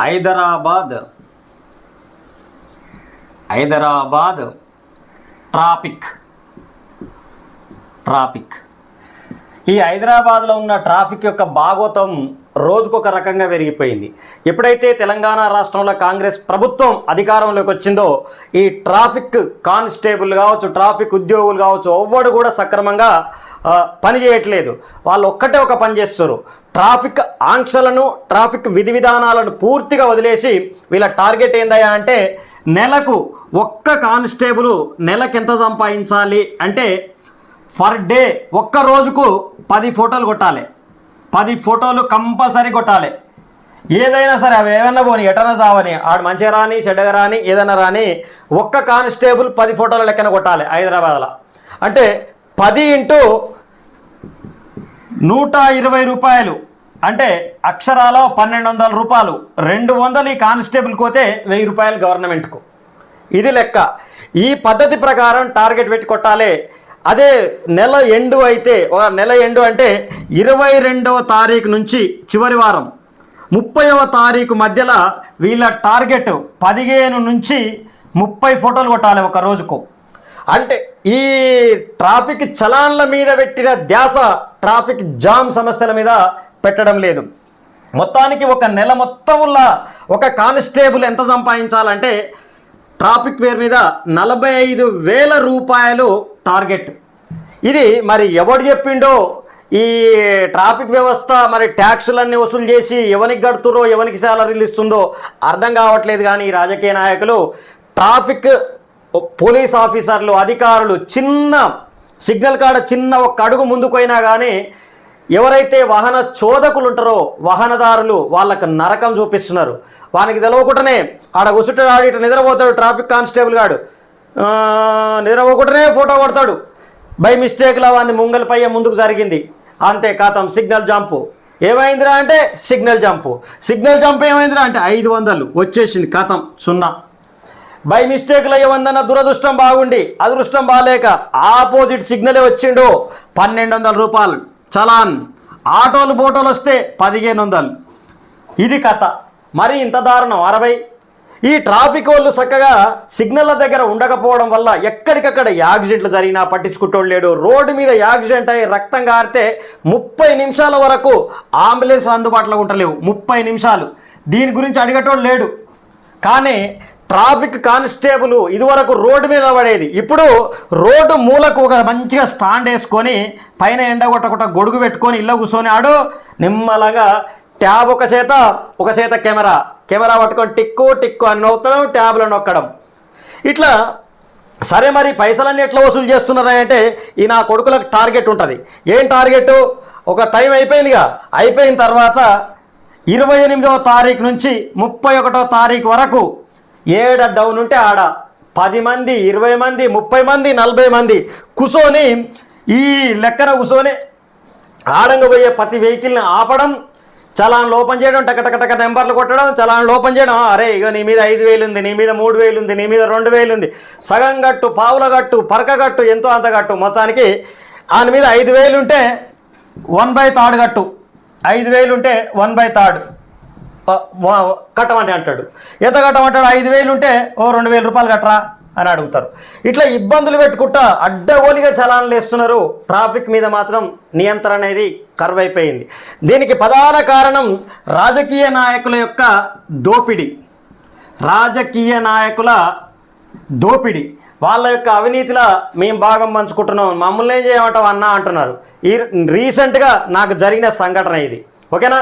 Hyderabad. Hyderabad traffic. Traffic. ఈ హైదరాబాద్లో ఉన్న ట్రాఫిక్ యొక్క భాగోతం రోజుకొక రకంగా పెరిగిపోయింది ఎప్పుడైతే తెలంగాణ రాష్ట్రంలో కాంగ్రెస్ ప్రభుత్వం అధికారంలోకి వచ్చిందో ఈ ట్రాఫిక్ కానిస్టేబుల్ కావచ్చు ట్రాఫిక్ ఉద్యోగులు కావచ్చు ఎవ్వడు కూడా సక్రమంగా పని చేయట్లేదు. వాళ్ళు ఒక్కటే ఒక పని చేస్తారు. ట్రాఫిక్ ఆంక్షలను ట్రాఫిక్ విధి విధానాలను పూర్తిగా వదిలేసి వీళ్ళ టార్గెట్ ఏందయ్యా అంటే నెలకు ఒక్క కానిస్టేబుల్ నెలకు ఎంత సంపాదించాలి అంటే పర్ డే ఒక్క రోజుకు పది ఫోటోలు కొట్టాలి. పది ఫోటోలు కంపల్సరీ కొట్టాలి. ఏదైనా సరే అవి ఏమైనా పోని ఎటనా చావని ఆడు మంచిగా రాని చెడ్డగా రాని ఏదైనా రాని ఒక్క కానిస్టేబుల్ పది ఫోటోల లెక్కన కొట్టాలి హైదరాబాద్లో. అంటే పది ఇంటూ నూట ఇరవై రూపాయలు. అంటే అక్షరాల పన్నెండు వందల రూపాయలు. రెండు వందలు ఈ కానిస్టేబుల్ కోతే వెయ్యి రూపాయలు గవర్నమెంట్కు. ఇది లెక్క. ఈ పద్ధతి ప్రకారం టార్గెట్ పెట్టి కొట్టాలి. అదే నెల ఎండు అయితే ఒక నెల ఎండు అంటే ఇరవై రెండవ తారీఖు నుంచి చివరి వారం. ముప్పైవ తారీఖు మధ్యలో వీళ్ళ టార్గెట్ పదిహేను నుంచి ముప్పై ఫోటోలు కొట్టాలి ఒక రోజుకు. అంటే ఈ ట్రాఫిక్ చలాన్ల మీద పెట్టిన ధ్యాస ట్రాఫిక్ జామ్ సమస్యల మీద పెట్టడం లేదు. మొత్తానికి ఒక నెల మొత్తంలో ఒక కానిస్టేబుల్ ఎంత సంపాదించాలంటే ట్రాఫిక్ పేరు మీద నలభై ఐదు వేల రూపాయలు టార్గెట్. ఇది మరి ఎవడు చెప్పిండో ఈ ట్రాఫిక్ వ్యవస్థ మరి ట్యాక్సులన్నీ వసూలు చేసి ఎవరికి కడుతురో ఎవరికి శాలరీలు ఇస్తుందో అర్థం కావట్లేదు కానీ రాజకీయ నాయకులు ట్రాఫిక్ పోలీస్ ఆఫీసర్లు అధికారులు చిన్న సిగ్నల్ కాడ చిన్న ఒక అడుగు ముందుకు అయినా కానీ ఎవరైతే వాహన చోదకులు ఉంటారో వాహనదారులు వాళ్ళకు నరకం చూపిస్తున్నారు. వానికి తెలవకుండానే ఆడ కూర్చుంటాడు ఆడ ఇటు నిద్రపోతాడు ట్రాఫిక్ కానిస్టేబుల్ గాడు. నిద్రపోకుండానే ఫోటో కొడతాడు. బై మిస్టేక్లో వాడిని ముంగలపై ముందుకు జరిగింది. అంతే కాతం సిగ్నల్ జంపు. ఏమైందిరా అంటే సిగ్నల్ జంపు. సిగ్నల్ జంప్ ఏమైందిరా అంటే ఐదు వందలు వచ్చేసింది కథం సున్నా. బై మిస్టేక్లో ఏమందన్న దురదృష్టం బాగుండి అదృష్టం బాగాలేక ఆపోజిట్ సిగ్నలే వచ్చిండు పన్నెండు వందల రూపాయలు. చలాన్ ఆటోలు బోటోలు వస్తే పదిహేను వందలు. ఇది కథ. మరి ఇంత దారుణం అరవై. ఈ ట్రాఫిక్ వాళ్ళు చక్కగా సిగ్నల్ల దగ్గర ఉండకపోవడం వల్ల ఎక్కడికక్కడ యాక్సిడెంట్లు జరిగినా పట్టించుకుంటోడు లేడు. రోడ్డు మీద యాక్సిడెంట్ అయ్యి రక్తం కారితే ముప్పై నిమిషాల వరకు అంబులెన్స్ అందుబాటులో ఉండలేవు. ముప్పై నిమిషాలు. దీని గురించి అడిగేటోడు లేడు. కానీ ట్రాఫిక్ కానిస్టేబుల్ ఇదివరకు రోడ్డు మీద పడేది ఇప్పుడు రోడ్డు మూలకు ఒక మంచిగా స్టాండ్ వేసుకొని పైన ఎండ కొట్టకుండా గొడుగు పెట్టుకొని ఇళ్ళ కూర్చొని ఆడు. నిమ్మలంగా ట్యాబ్ ఒక చేత ఒక చేత కెమెరా. కెమెరా పట్టుకొని టిక్కు టిక్కు అని నొక్కడం ట్యాబ్లో నొక్కడం. ఇట్లా సరే మరి పైసలన్నీ ఎట్లా వసూలు చేస్తున్నారా అంటే ఈ నా కొడుకులకు టార్గెట్ ఉంటుంది. ఏం టార్గెట్? ఒక టైం అయిపోయిందిగా. అయిపోయిన తర్వాత ఇరవై ఎనిమిదవ తారీఖు నుంచి ముప్పై ఒకటో తారీఖు వరకు ఏడ డౌన్ ఉంటే ఆడ? పది మంది ఇరవై మంది ముప్పై మంది నలభై మంది కూసోని ఈ లెక్కన కూర్చొని ఆడంగా ప్రతి వెహికల్ని ఆపడం చలాన్ లోపం చేయడం టకటకటక నెంబర్లు కొట్టడం చలాన్ లోపం చేయడం. అరే ఇక నీ మీద ఐదు వేలు ఉంది నీ మీద మూడు వేలు ఉంది నీ మీద రెండు వేలు ఉంది. సగం గట్టు పావుల గట్టు పరక గట్టు ఎంతో అంత గట్టు మొత్తానికి ఆయన మీద ఐదు వేలు ఉంటే వన్ బై థర్డ్ గట్టు ఐదు వేలు ఉంటే వన్ బై థర్డ్. కట్టమంటే అంటాడు. ఎంత కట్టమంటాడు? ఐదు వేలు ఉంటే ఓ రెండు వేల రూపాయలు కట్టరా అని అడుగుతారు. ఇట్లా ఇబ్బందులు పెట్టుకుంటా అడ్డగోలిగా చలాన్లు వేస్తున్నారు. ట్రాఫిక్ మీద మాత్రం నియంత్రణ అనేది కరువైపోయింది దీనికి ప్రధాన కారణం రాజకీయ నాయకుల యొక్క దోపిడీ. రాజకీయ నాయకుల దోపిడీ. వాళ్ళ యొక్క అవినీతిలో మేము భాగం పంచుకుంటున్నాం. మమ్మల్ని ఏం చేయమంటాం అన్నా అంటున్నారు. ఈ రీసెంట్గా నాకు జరిగిన సంఘటన ఇది. ఓకేనా?